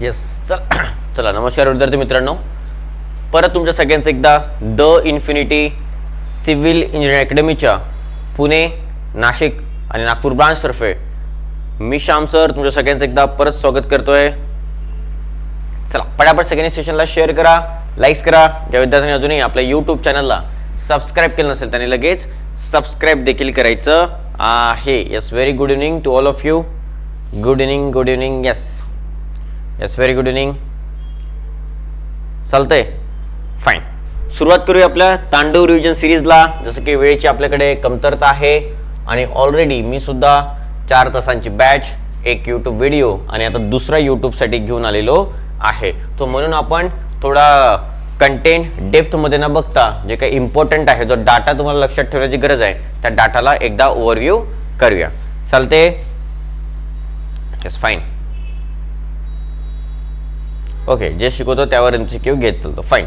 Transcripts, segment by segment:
Yes चल. चला नमस्कार विद्यार्थी मित्रांनो. परत तुमच्या सगळ्यांचं एकदा द इन्फिनिटी सिव्हिल इंजिनिअरिंग अकॅडमीच्या पुणे नाशिक आणि नागपूर ब्रांचतर्फे मी श्याम सर तुमच्या सगळ्यांचं एकदा परत स्वागत करतोय. चला पटापट सगळ्यांनी सेशनला शेअर करा लाईक्स करा. ज्या विद्यार्थ्यांनी अजूनही आपल्या यूट्यूब चॅनलला सबस्क्राईब केलं नसेल त्यांनी लगेच सबस्क्राईब देखील करायचं आहे. Yes very good evening to all of you good evening good evening yes yes very good evening चालतंय. फाईन सुरुवात करूया आपल्या तांडव रिव्हिजन सिरीजला जसं की वेळेची आपल्याकडे कमतरता आहे. आणि ऑलरेडी मी सुद्धा चार तासांची बॅच एक यूट्यूब व्हिडिओ आणि आता दुसरा यूट्यूबसाठी घेऊन आलेलो आहे. तो म्हणून आपण थोडा कंटेंट डेप्थमध्ये न बघता जे काही इम्पॉर्टंट आहे जो डाटा तुम्हाला लक्षात ठेवण्याची गरज आहे त्या डाटाला एकदा ओव्हरव्ह्यू करूया. चालते येस फाईन ओके जे शिकवतो त्यावर एम सी क्यू घेत चालतो. फाईन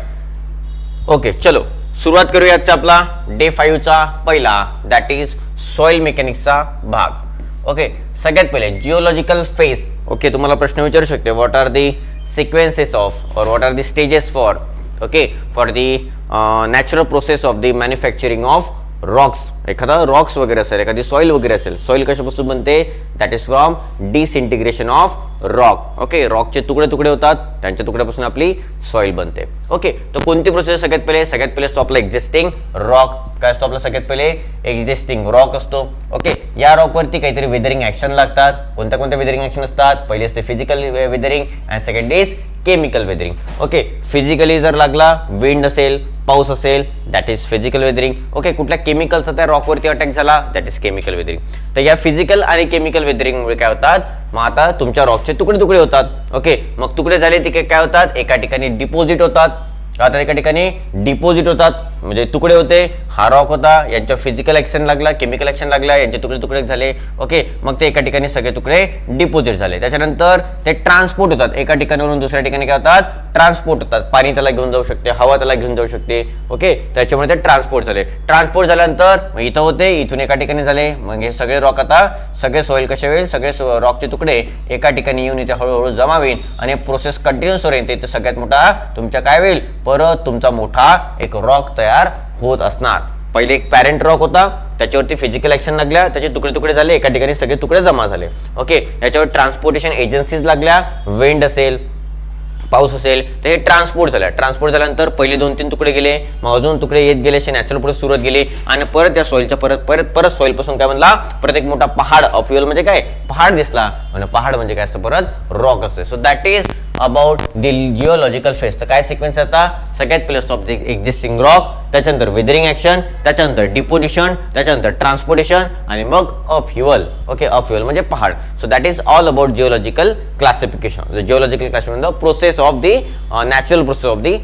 ओके चलो. सुरुवात करूया आजचा आपला. डे फाईव्हचा पहिला दॅट इज सॉइल मेकॅनिक्सचा भाग. ओके सगळ्यात पहिले जिओलॉजिकल फेज ओके तुम्हाला प्रश्न विचारू शकते what are the sequences of और what are the stages for okay for the natural process of the manufacturing of rocks एखादा रॉक्स वगैरे असेल एखादी सॉईल वगैरे असेल सॉईल कशापासून बनते? That is from disintegration of rock. Okay रॉकचे तुकडे तुकडे होतात त्यांच्या तुकड्यापासून आपली सॉइल बनते. ओके तर कोणती प्रोसेस सगळ्यात पहिले? सगळ्यात पहिले असतो आपला एक्झिस्टिंग रॉक काय असतो आपला सगळ्यात पहिले? एक्झिस्टिंग रॉक असतो. ओके या रॉकवरती काहीतरी वेदरिंग ऍक्शन लागतात. कोणत्या कोणत्या वेदरिंग ऍक्शन असतात? पहिले असते physical weathering and second is chemical weathering okay physically जर लागला विंड असेल पाऊस असेल that is physical weathering okay कुठल्या केमिकलचा त्या रॉकवरती अटॅक झाला दॅट इज केमिकल वेदरिंग तर या फिजिकल आणि केमिकल वेदरिंगमुळे काय होतात? मग आता तुमच्या रॉकचे तुकडे तुकडे होतात. ओके मग तुकडे झाले ते काय होतात? एका ठिकाणी डिपॉझिट होतात. आता एका ठिकाणी डिपॉझिट होतात. म्हणजे तुकडे होते हा रॉक होता यांच्या फिजिकल ॲक्शन लागला केमिकल ॲक्शन लागला यांचे तुकडे तुकडे झाले. ओके मग ते एका ठिकाणी सगळे तुकडे डिपॉझिट झाले. त्याच्यानंतर ते ट्रान्सपोर्ट होतात. एका ठिकाणावरून दुसऱ्या ठिकाणी काय होतात? ट्रान्सपोर्ट होतात. पाणी त्याला घेऊन जाऊ शकते हवा त्याला घेऊन जाऊ शकते. ओके त्याच्यामुळे ते ट्रान्सपोर्ट झाले. ट्रान्सपोर्ट झाल्यानंतर मग इथं होते इथून एका ठिकाणी झाले. मग हे सगळे रॉक आता सगळे सोयल कसे होईल? सगळे रॉकचे तुकडे एका ठिकाणी येऊन इथे हळूहळू जमा होईल आणि प्रोसेस कंटिन्युअस होईल. ते सगळ्यात मोठा तुमच्या काय होईल? परत तुमचा मोठा एक रॉक तयार होत असणार. पहिले एक पॅरेंट रॉक होता त्याच्यावरती फिजिकल ऍक्शन लागल्या त्याचे तुकडे तुकडे झाले एका ठिकाणी सगळे तुकडे जमा झाले. ओके याच्यावर ट्रान्सपोर्टेशन एजन्सीज लागल्या वेंड असेल पाऊस असेल तर हे ट्रान्सपोर्ट झालं. ट्रान्सपोर्ट झाल्यानंतर पहिले दोन तीन तुकडे गेले मग अजून तुकडे येत गेले असे नॅचरल पुढे सुरत गेले आणि परत त्या सॉईलच्या परत परत परत सॉईल पासून काय म्हणला परत एक मोठा पहाड अफ्युअल म्हणजे काय? पहाड दिसला. म्हणजे पहाड म्हणजे काय? असतं परत रॉक असते. So that is about the geological phase तर काय सिक्वेन्स आता? सगळ्यात पहिले असतो एक्झिस्टिंग रॉक त्याच्यानंतर वेदरिंग ऍक्शन त्याच्यानंतर डिपोजिशन त्याच्यानंतर ट्रान्सपोर्टेशन आणि मग अफ्युअल ओके अफ्युअल म्हणजे पहाड. So that is all about geological classification geological classification process of the natural process of the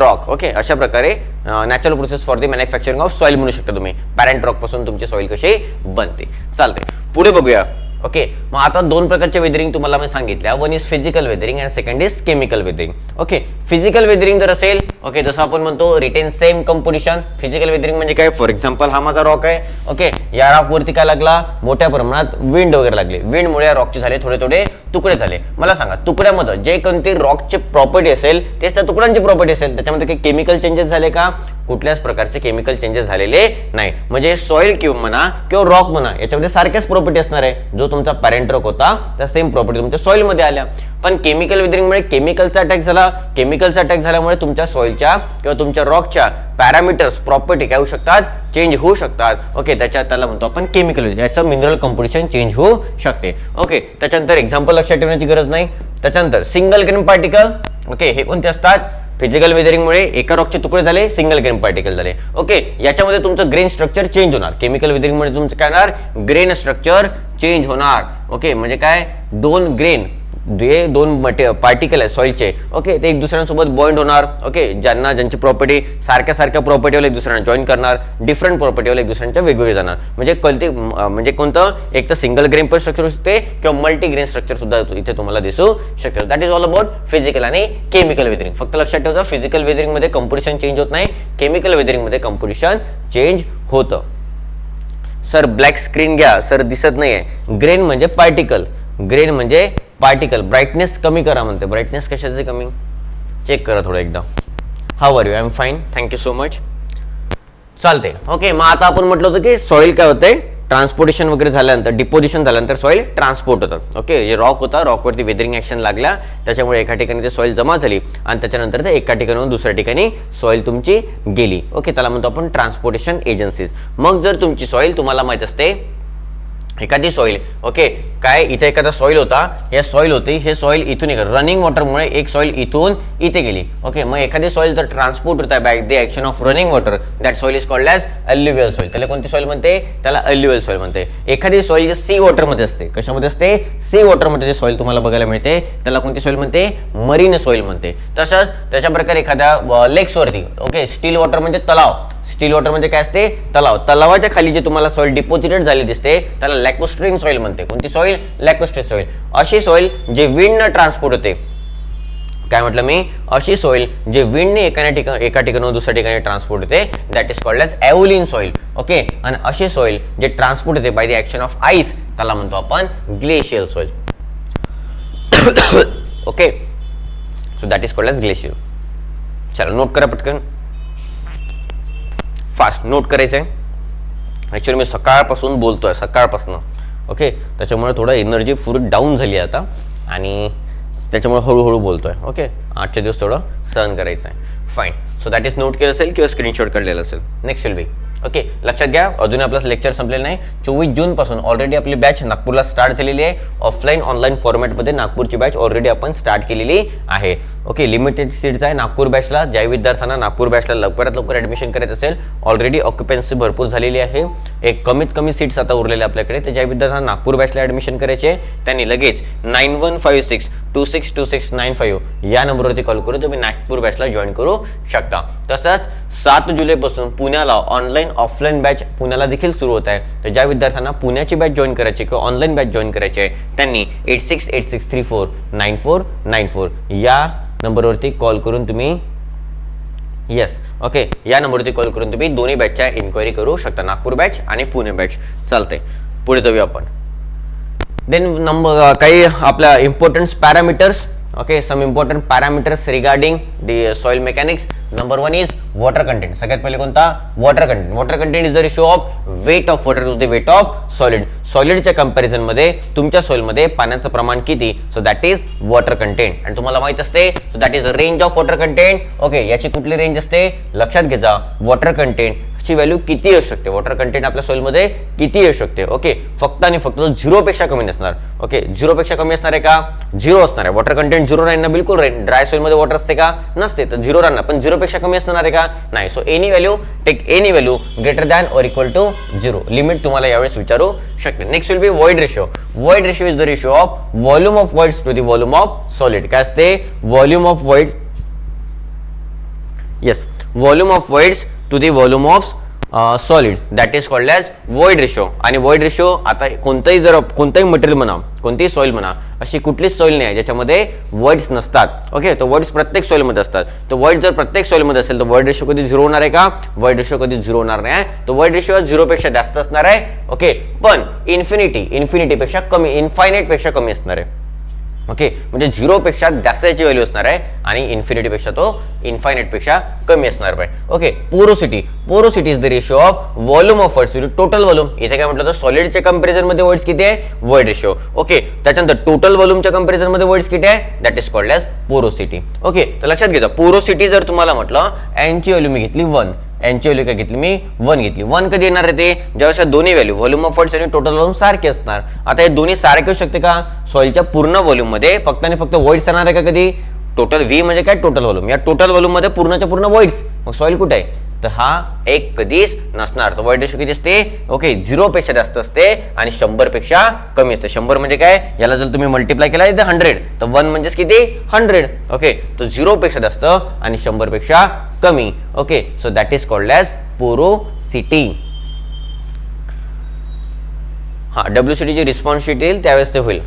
rock okay अशा प्रकारे natural process for the manufacturing of soil म्हणू शकता तुम्ही. पॅरेंट रॉकपासून तुमची सॉईल कशी बनते. चालते पुढे बघूया. ओके मग आता दोन प्रकारचे वेदरिंग तुम्हाला मी सांगितल्या. One is physical weathering and second is chemical weathering okay physical weathering जर असेल ओके जसं आपण म्हणतो retain same composition physical weathering म्हणजे काय? फॉर एक्झाम्पल हा माझा रॉक आहे. ओके या रॉक वरती काय लागला? मोठ्या प्रमाणात विंड वगैरे लागले. विंडमुळे या रॉकचे झाले थोडे थोडे तुकडे झाले. मला सांगा तुकड्यामध्ये जे कोणती रॉकचे प्रॉपर्टी असेल तेच त्या तुकड्यांची प्रॉपर्टी असेल. त्याच्यामध्ये काही केमिकल चेंजेस झाले का? कुठल्याच प्रकारचे केमिकल चेंजेस झालेले नाही. म्हणजे सॉइल किंवा म्हणा किंवा रॉक म्हणा याच्यामध्ये सारख्याच प्रॉपर्टी असणार आहे. जो तुमचा पॅरेंट रॉक होता त्या सेम प्रॉपर्टी तुमच्या सॉइलमध्ये आल्या. पण केमिकल वेदरिंगमुळे केमिकलचा अटॅक झाला. केमिकलचा अटॅक झाल्यामुळे तुमच्या सॉइलच्या किंवा तुमच्या रॉकच्या पॅरामीटर्स प्रॉपर्टी काय होऊ शकतात? चेंज होऊ शकतात. ओके त्याच्यात त्याला म्हणतो आपण केमिकल याचं मिनरल कॉम्पिटिशन चेंज होऊ शकते. ओके त्याच्यानंतर एक्झाम्पल लक्षात ठेवण्याची गरज नाही. त्याच्यानंतर सिंगल ग्रीन पार्टिकल ओके हे कोणते असतात? फिजिकल वेदरिंगमुळे एका रॉकचे तुकडे झाले सिंगल ग्रेन पार्टिकल झाले. ओके याच्यामध्ये तुमचं ग्रेन स्ट्रक्चर चेंज होणार. केमिकल वेदरिंगमुळे तुमचं काय होणार? ग्रेन स्ट्रक्चर चेंज होणार. ओके म्हणजे काय? दोन ग्रेन जे दोन मटे पार्टिकल आहे सॉईलचे ओके ते एक दुसऱ्यांसोबत बॉइंड होणार. ओके ज्यांना ज्यांची प्रॉपर्टी सारख्या सारख्या प्रॉपर्टीवर एक दुसऱ्यांना जॉईन करणार. डिफरंट प्रॉपर्टीवर एक दुसऱ्यांच्या वेगवेगळे जाणार. म्हणजे कोणते म्हणजे कोणतं? एक तर सिंगल ग्रेन पण स्ट्रक्चर असू शकते किंवा मल्टी ग्रेन स्ट्रक्चर सुद्धा इथे तुम्हाला दिसू शकेल. That is all about physical आणि केमिकल वेदरिंग फक्त लक्षात ठेवा फिजिकल वेदरिंगमध्ये कंपोजिशन चेंज होत नाही. केमिकल वेदरिंगमध्ये कंपोजिशन चेंज होतं. सर ब्लॅक स्क्रीन घ्या. सर दिसत नाहीये. ग्रेन म्हणजे पार्टिकल ग्रेन म्हणजे पार्टिकल ब्राईटनेस कमी करा म्हणते ब्राईटनेस कशाचे कमी? चेक करा थोडं एकदा. How are you I am fine thank you so much चालते ओके मग आता आपण म्हटलं होतं की सॉईल काय होते ट्रान्सपोर्टेशन वगैरे झाल्यानंतर डिपोजिशन झाल्यानंतर सॉईल ट्रान्सपोर्ट होतं. ओके जे रॉक होता रॉकवरती वेदरिंग ॲक्शन लागल्या. त्याच्यामुळे एका ठिकाणी ते सॉईल जमा झाली आणि त्याच्यानंतर ते एका ठिकाणाहून दुसऱ्या ठिकाणी सॉईल तुमची गेली. ओके त्याला म्हणतो आपण ट्रान्सपोर्टेशन एजन्सीज मग जर तुमची सॉईल तुम्हाला माहीत असते एखादी सॉईल ओके काय इथे एखादा सॉईल होता हे सॉईल होती हे सॉईल इथून रनिंग वॉटरमुळे एक सॉईल इथून इथे गेली. ओके मग एखादी सॉईल जर ट्रान्सपोर्ट होता back by the action of running water that soil is called as alluvial soil त्याला कोणती सॉईल म्हणते? त्याला अल्युवेल सॉईल म्हणते. एखादी सॉईल जे सी वॉटरमध्ये असते. कशामध्ये असते? सी वॉटरमध्ये जे सॉईल तुम्हाला बघायला मिळते त्याला कोणती सॉईल म्हणते? मरीन सॉईल म्हणते. तसंच त्याच्या प्रकारे एखाद्या लेक्सवरती ओके स्टील वॉटर म्हणजे तलाव. स्टील वॉटर म्हणजे काय असते? तलाव. तलावाच्या खाली जे तुम्हाला सॉईल डिपॉझिटेड झाली दिसते त्याला लॅकोस्ट्रीन सॉइल म्हणते. कोणती सॉइल लॅकोस्ट्रीन सॉइल अशी सॉइल जे विंड ट्रान्सपोर्ट होते. काय म्हटलं मी? अशी सॉइल जे विंडने एका ठिकाण एका ठिकाणाहून दुसऱ्या ठिकाणी ट्रान्सपोर्ट होते. That is called as aeolian soil okay आणि अशी सॉइल जे ट्रान्सपोर्ट होते by the action of ice त्याला म्हणतो आपण glacial soil okay so that is called as glacial चला नोट करा पटकन. फास्ट नोट करायचं आहे ॲक्च्युली मी सकाळपासून बोलतो आहे सकाळपासून. ओके त्याच्यामुळे थोडं एनर्जी फुल डाऊन झाली आहे आता. आणि त्याच्यामुळे हळूहळू बोलतो आहे ओके आजच्या दिवस थोडं सहन करायचं आहे fine so that is note केलं असेल किंवा स्क्रीनशॉट काढलेलं असेल. नेक्स्ट विल बी ओके लक्षात घ्या अजून आपलं लेक्चर संपलेलं नाही. चोवीस जूनपासून ऑलरेडी आपली बॅच नागपूरला स्टार्ट झालेली आहे. ऑफलाईन ऑनलाईन फॉर्मॅटमध्ये नागपूरची बॅच ऑलरेडी आपण स्टार्ट केलेली आहे. ओके लिमिटेड सीट्स आहे नागपूर बॅचला ज्या विद्यार्थ्यांना नागपूर बॅचला लवकरात लवकर ॲडमिशन करायचं असेल ऑलरेडी ऑक्युपन्सी भरपूर झालेली आहे. एक कमीत कमी सीट्स आता उरलेले आपल्याकडे. तर ज्या विद्यार्थ्यांना नागपूर बॅचला ॲडमिशन करायचे त्यांनी लगेच nine one five six two six two six nine five या नंबरवरती कॉल करून तुम्ही नागपूर बॅचला जॉईन करू शकता. तसंच सात जुलैपासून पुण्याला ऑनलाईन ऑफलाईन बॅच पुण्याला देखील सुरू होत आहे. तर ज्या विद्यार्थ्यांना पुण्याची बॅच जॉईन करायची किंवा ऑनलाईन बॅच जॉईन करायची आहे त्यांनी eight six eight six three four nine four nine four या नंबरवरती कॉल करून तुम्ही येस ओके या नंबरवरती कॉल करून तुम्ही दोन्ही बॅचच्या इन्क्वायरी करू शकता. नागपूर बॅच आणि पुणे बॅच चालते पुढे जाऊया आपण. देन नंबर काही आपल्या important parameters okay some important parameters regarding the soil mechanics number one is water content सगळ्यात पहिले कोणता? Water content water content is the ratio of weight of water to the weight of solid सॉलिडच्या कंपॅरिझनमध्ये तुमच्या सॉइलमध्ये पाण्याचं प्रमाण किती? So that is water content आणि तुम्हाला माहीत असते so that is the range of water content okay याची कुठली रेंज असते? लक्षात घ्या वॉटर कंटेंट ची व्हॅल्यू किती असू शकते? वॉटर कंटेंट आपल्या सोईलमध्ये किती असू शकते? ओके फक्त आणि फक्त झिरो पेक्षा कमी नसणार. ओके झिरो पेक्षा कमी असणार आहे का? झिरो असणार आहे. वॉटर कंटेंट झिरो राहील ना? बिलकुल राहील ड्राय सोईलमध्ये वॉटर असते का? नसते. तर झिरो राहणार. पण झिरो पेक्षा कमी असणार आहे का? नाही. So any value take any value greater than or equal to zero limit तुम्हाला यावेळेस विचारू शकते. Next will be void ratio void ratio is the ratio of volume of voids to the volume of solid काय असते? Volume of void yes volume of voids to the volume of solid that is called as void ratio आणि void ratio आता कोणतंही जर कोणतंही material म्हणा कोणतीही soil म्हणा अशी कुठलीच सॉईल नाही आहे ज्याच्यामध्ये वर्ड्स नसतात. ओके तर वर्ड्स प्रत्येक सॉईलमध्ये असतात. तर वर्ड जर प्रत्येक सॉईलमध्ये असेल तर वर्ड रेशो कधी झिरो होणार आहे का? वर्ड रेशो कधी झिरो होणार नाही. तर वर्ड रेशो झिरोपेक्षा जास्त असणार आहे. ओके पण इन्फिनिटी इन्फिनिटीपेक्षा कमी इन्फायनेटपेक्षा कमी असणार आहे. ओके? म्हणजे झिरोपेक्षा जास्त याची व्हॅल्यू असणार आहे आणि इन्फिनिटीपेक्षा तो इन्फायनेटपेक्षा कमी असणार आहे. Okay? Porosity porosity is the ratio of volume of words total volume इथे काय म्हटलं तर सॉलिडच्या कम्पॅरिझनमध्ये वर्ड्स किती आहे? Word ratio okay? त्याच्यानंतर टोटल व्हॉल्यूमच्या कम्पॅरिझनमध्ये वर्ड्स किती आहे? That is called as porosity okay? तर लक्षात घ्या पोरोसिटी जर तुम्हाला म्हटलं एनची व्हॅल्यू मी घेतली वन यांची व्हॅल्यू काय घेतली? मी वन घेतली. वन कधी येणार आहे ते? ज्यावेळेस दोन्ही व्हॅल्यू व्हॉल्यूम ऑफ वर्ड्स आणि टोटल व्हॉल्यूम सारखे असणार. आता हे दोन्ही सारखे होऊ शकते का? सॉईलच्या पूर्ण व्हॉल्यूममध्ये फक्त आणि फक्त वॉइड्स येणार आहे का कधी? टोटल व्ही म्हणजे काय? टोटल व्हॉल्यूम या टोटल व्हॉल्यूममध्ये पूर्णच्या पूर्ण वॉइड्स मग सॉईल कुठे आहे? तर हा एक कधीच नसणार. तर वॉइड रेशो किती असते? ओके झिरो पेक्षा जास्त असते आणि शंभरपेक्षा कमी असते. शंभर म्हणजे काय? याला जर तुम्ही मल्टिप्लाय केला तर हंड्रेड तर वन म्हणजेच किती? हंड्रेड ओके तर झिरो पेक्षा जास्त आणि शंभरपेक्षा कमी. Okay so that is called as porosity हा डब्ल्यू सी टीची रिस्पॉन्स शीट येईल त्यावेळेस ते होईल.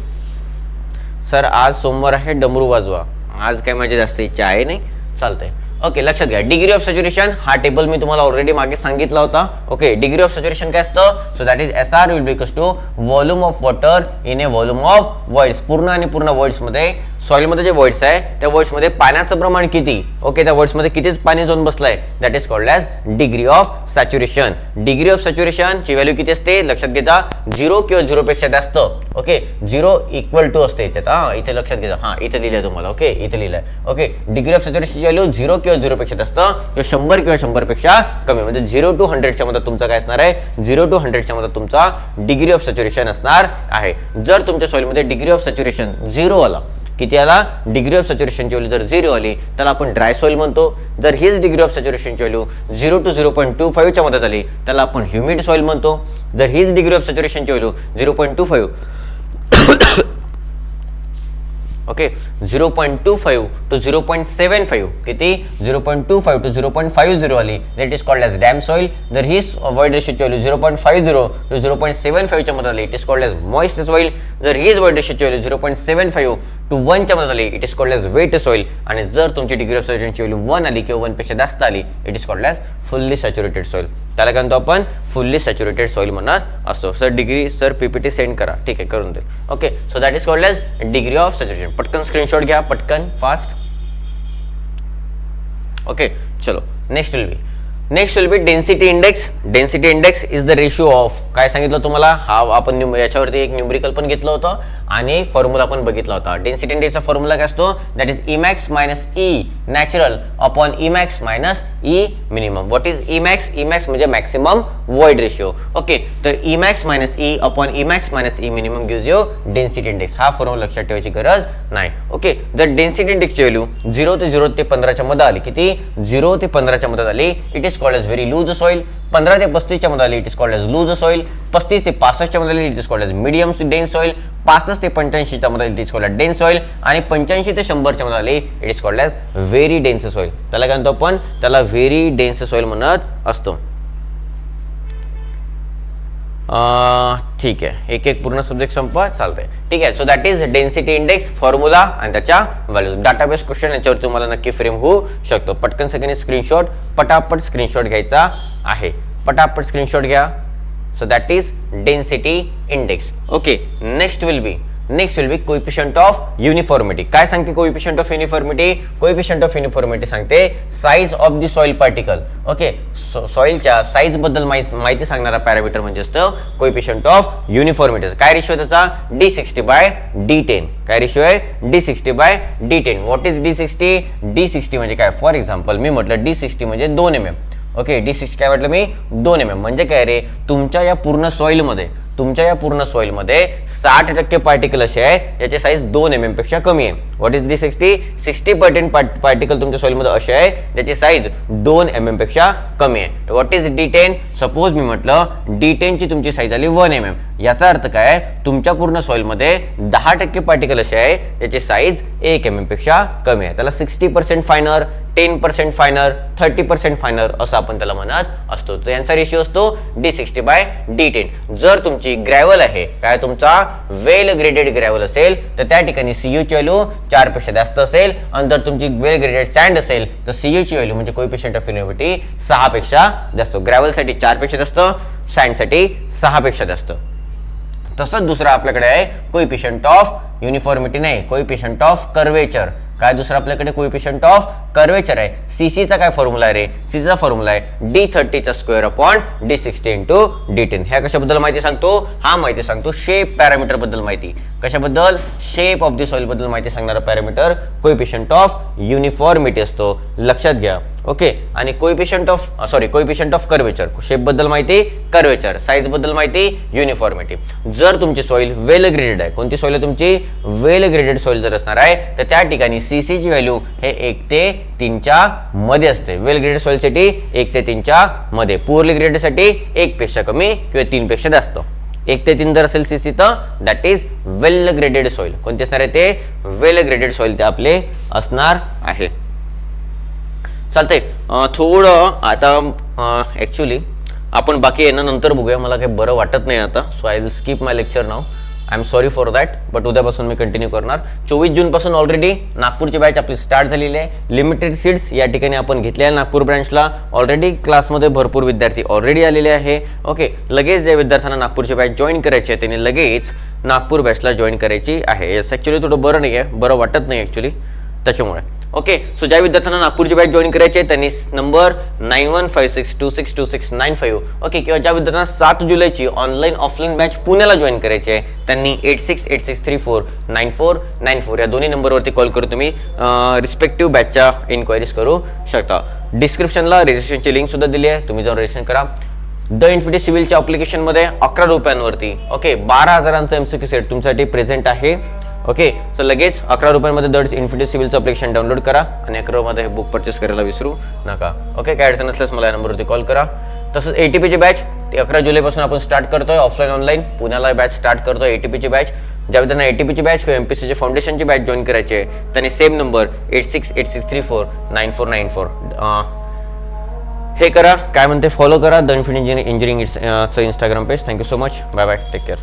सर आज सोमवार आहे डमरू वाजवा. आज काय माझी जास्त इच्छा आहे नाही. चालतंय. ओके लक्षात घ्या. डिग्री ऑफ सॅच्युरेशन हा टेबल मी तुम्हाला ऑलरेडी मागे सांगितला होता. ओके डिग्री ऑफ सॅच्युरेशन काय असतं? So that is S R will because to volume of water in a volume of voids पूर्ण आणि पूर्ण वॉइड्समध्ये सॉइलमध्ये जे वॉइड्स आहे त्या वॉइड्समध्ये पाण्याचं प्रमाण किती? ओके त्या वॉइड्समध्ये कितीच पाणी जाऊन बसलंय? That is called as degree of saturation degree of saturation ची व्हॅल्यू किती असते? लक्षात घेता झिरो किंवा झिरो पेक्षा जास्त. ओके झिरो इक्वल टू असते इथे. हा इथे लक्षात घेता. हा इथे लिहिलंय तुम्हाला. ओके इथे लिहिलंय. Okay degree of saturation value zero किंवा किंवा झिरोपेक्षा जास्त किंवा शंभर किंवा शंभरपेक्षा कमी. म्हणजे झिरो टू हंड्रेडच्या मध्ये तुमचा काय असणार आहे? झिरो टू हंड्रेडच्या मध्ये तुमचा डिग्री ऑफ सॅच्युरेशन असणार आहे. जर तुमच्या सॉईलमध्ये डिग्री ऑफ सॅच्युरेशन झिरो आला किती आला? डिग्री ऑफ सॅच्युरेशनची व्हॅल्यू जर झिरो आली त्याला आपण ड्राय सॉईल म्हणतो. जर हीच degree of सॅच्युरेशनची value zero to zero point two फाईव्हच्या मध्ये आली त्याला आपण ह्युमिड सॉइल म्हणतो. जर हीच degree of सॅच्युरेशनची value zero point two five okay? Zero point two five to zero point seven five किती? Zero point two five to zero point five zero आली. That is called as damp soil जर ही world रेशोची value zero point five zero to zero point seven फाईव्हच्या मध्ये आली. It is called as moist soil जर हीच world रेशोची value zero point seven five to वनच्या मध्ये आली. It is called as wet soil आणि जर तुमची डिग्री ऑफ सॅच्युरेशनची व्हॅल्यू वन आली किंवा वनपेक्षा जास्त आली it is called as fully saturated soil त्याला काय म्हणतो आपण? फुल्ली सॅच्युरेटेड सॉईल म्हणत असतो. Sir degree sir PPT send करा. ठीक आहे करून देईल. Okay so that is called as degree of saturation पटकन स्क्रीनशॉट घ्या पटकन फास्ट ओके चलो next will be next will be density index density index is the ratio of काय सांगितलं तुम्हाला? हा आपण याच्यावरती एक न्यूमरिकल पण घेतलं होतं आणि फॉर्म्युला पण बघितला होता. डेन्सिटी इंडेक्सचा फॉर्म्युला काय असतो? That is e max minus e natural upon e max minus e minimum what is e max e max म्हणजे मॅक्सिमम वॉइड रेशिओ ओके तर e max minus e upon e max minus e minimum gives you density index हा formula लक्षात ठेवायची गरज नाही. Okay जर density इंडेक्सची value zero ते झिरो ते पंधराच्या मध्ये आली. किती? झिरो ते पंधराच्या मध्ये आली. It is called as very loose soil पंधरा ते पस्तीसच्या मध्ये it is called as loose soil पस्तीस ते पासष्टच्या मध्ये it is called as medium dense soil पासष्ट ते पंच्याऐंशीच्या मध्ये it is called dense soil आणि पंच्याऐंशी ते शंभरच्या मध्ये it is called as very dense soil त्याला काय म्हणतो आपण? त्याला व्हेरी डेन्स सॉईल म्हणत असतो. ठीक आहे. एक एक पूर्ण सब्जेक्ट संपवा चालतंय. ठीक आहे so that is density index formula आणि त्याच्या व्हॅल्यूज डाटाबेस क्वेश्चन याच्यावर तुम्हाला नक्की फ्रेम होऊ शकतो. पटकन सगळ्यांनी स्क्रीनशॉट पटापट स्क्रीनशॉट घ्यायचा आहे. पटापट स्क्रीनशॉट घ्या. So that is density index okay next will be next will be coefficient of uniformity काय सांगते coefficient of uniformity coefficient of uniformity सांगते size of the soil particle okay सॉइलच्या साईजबद्दल माहिती सांगणारा पॅरामीटर म्हणजे असतं कोइफिशियंट ऑफ युनिफॉर्मिटी काय ratio त्याचा? D sixty by D ten काय रेशिओ आहे? D sixty by D ten what is D sixty D sixty म्हणजे काय? फॉर एक्झाम्पल मी म्हटलं डी सिक्स्टी म्हणजे दोन M M okay D six काय म्हटलं मी? दोन एम एम म्हणजे काय रे? तुमच्या या पूर्ण सॉइलमध्ये तुमच्या या पूर्ण सॉइलमध्ये साठ टक्के पार्टिकल असे आहे ज्याची साईज दोन एम एमपेक्षा कमी आहे. What is D sixty sixty percent particle तुमच्या सॉइलमध्ये असे आहे ज्याची साईज दोन एम एमपेक्षा कमी आहे. What is D ten suppose मी म्हटलं डी टेनची तुमची साईज आली वन एम एम याचा अर्थ काय तुमच्या पूर्ण सॉइलमध्ये दहा टक्के पार्टिकल असे आहे ज्याची साईज एक एम एमपेक्षा कमी आहे. त्याला sixty percent finer ten percent finer thirty percent finer असं आपण त्याला म्हणत असतो. तर यांचा रेशिओ असतो D sixty by D ten जर तुमची ग्रॅव्हल आहे काय तुमचा वेल ग्रेडेड ग्रॅव्हल असेल तर त्या ठिकाणी सीयू ची व्हॅल्यू चारपेक्षा जास्त असेल. आणि जर तुमची वेल ग्रेडेड सँड असेल तर सीयू ची व्हॅल्यू म्हणजे कोइफिशियंट ऑफ युनिव्हर्सिटी सहा पेक्षा जास्त. ग्रॅव्हलसाठी चारपेक्षा जास्त सँडसाठी सहा पेक्षा जास्त. तसंच दुसरं आपल्याकडे आहे कोइफिशियंट ऑफ युनिफॉर्मिटी नाही. कोइफिशियंट ऑफ कर्वेचर काय दुसरं आपल्याकडे कोइफिशियंट ऑफ कर्वेचर आहे? सीसीचा काय फॉर्म्युला आहे रे? सीसीचा फॉर्म्युला आहे D थर्टीचा square upon D sixty into D ten ह्या कशाबद्दल माहिती सांगतो? हा माहिती सांगतो शेप पॅरामीटरबद्दल माहिती. कशाबद्दल? शेप ऑफ दी सॉइलबद्दल माहिती सांगणारा पॅरामीटर कोइफिशियंट ऑफ युनिफॉर्मिटी असतो. लक्षात घ्या. ओके आणि coefficient of sorry coefficient of curvature शेपबद्दल माहिती कर्वेचर साईजबद्दल माहिती युनिफॉर्मिटी जर तुमची सॉइल वेल ग्रेडेड आहे कोणती सॉइल तुमची? वेल ग्रेडेड सॉइल जर असणार आहे तर त्या ठिकाणी सीसीची व्हॅल्यू हे एक ते तीनच्या मध्ये असते. वेल ग्रेडेड सॉइलसाठी एक ते तीनच्या मध्ये. पुअरली ग्रेडेडसाठी एक पेक्षा कमी किंवा तीन पेक्षा जास्त. एक ते तीन जर असेल सीसी तर that is well graded soil कोणते असणार आहे ते? वेल ग्रेडेड सॉइल ते आपले असणार आहे. चालतंय. थोडं आता ॲक्च्युली आपण बाकी येणं नंतर बघूया. मला काही बरं वाटत नाही आता so I will skip my lecture now I am sorry for that but उद्यापासून मी कंटिन्यू करणार. चोवीस जूनपासून ऑलरेडी नागपूरची बॅच आपली स्टार्ट झालेली आहे. लिमिटेड सीट्स या ठिकाणी आपण घेतल्या आहे नागपूर ब्रँचला ऑलरेडी क्लासमध्ये भरपूर विद्यार्थी ऑलरेडी आलेले आहे. ओके लगेच ज्या विद्यार्थ्यांना नागपूरची बॅच जॉईन करायची आहे. त्यांनी लगेच नागपूर बॅचला जॉईन करायची आहे. येस ॲक्च्युली थोडं बरं नाही आहे बरं वाटत नाही ॲक्च्युली त्याच्यामुळे. ओके सो ज्या विद्यार्थ्यांना नागपूरची बॅच जॉईन करायची आहे. त्यांनी number nine one five six two six two six nine five okay किंवा ज्या विद्यार्थ्यांना सात जुलैची ऑनलाईन ऑफलाईन बॅच पुण्याला जॉईन करायची आहे त्यांनी eight six eight six three four nine four nine four या दोन्ही नंबरवरती कॉल करून तुम्ही रिस्पेक्टिव्ह बॅचच्या इन्क्वायरीज करू शकता. डिस्क्रिप्शनला रजिस्ट्रेशनची लिंक सुद्धा दिली आहे. तुम्ही जाऊन रजिस्ट्रेशन करा. द इन्फिटी सिव्हिलच्या अप्लिकेशनमध्ये अकरा रुपयांवरती ओके बारा हजारांचं एमसीक्यू सेट तुमच्यासाठी प्रेझेंट आहे. ओके सो लगेच अकरा रुपयांमध्ये दर्ड इन्फिनिटी सिव्हिलचं अप्लिकेशन डाउनलोड करा आणि अकरा रुपयामध्ये हे बुक परचेस करायला विसरू नका. ओके काय अडचण असल्यास मला या नंबरवरती कॉल करा. तसंच ए टी पीची बॅच ती अकरा जुलैपासून आपण स्टार्ट करतोय ऑफलाईन ऑनलाईन पुण्याला बॅच स्टार्ट करतोय ए टी पीची बॅच ज्या त्यांना ए टी पीची बॅच किंवा एम पी सीची फाउंडेशनची बॅच जॉईन करायची आहे त्यांनी same number eight six eight six three four nine four nine four हे करा काय म्हणते फॉलो करा. The infinite engineering Instagram page thank you so much bye bye take care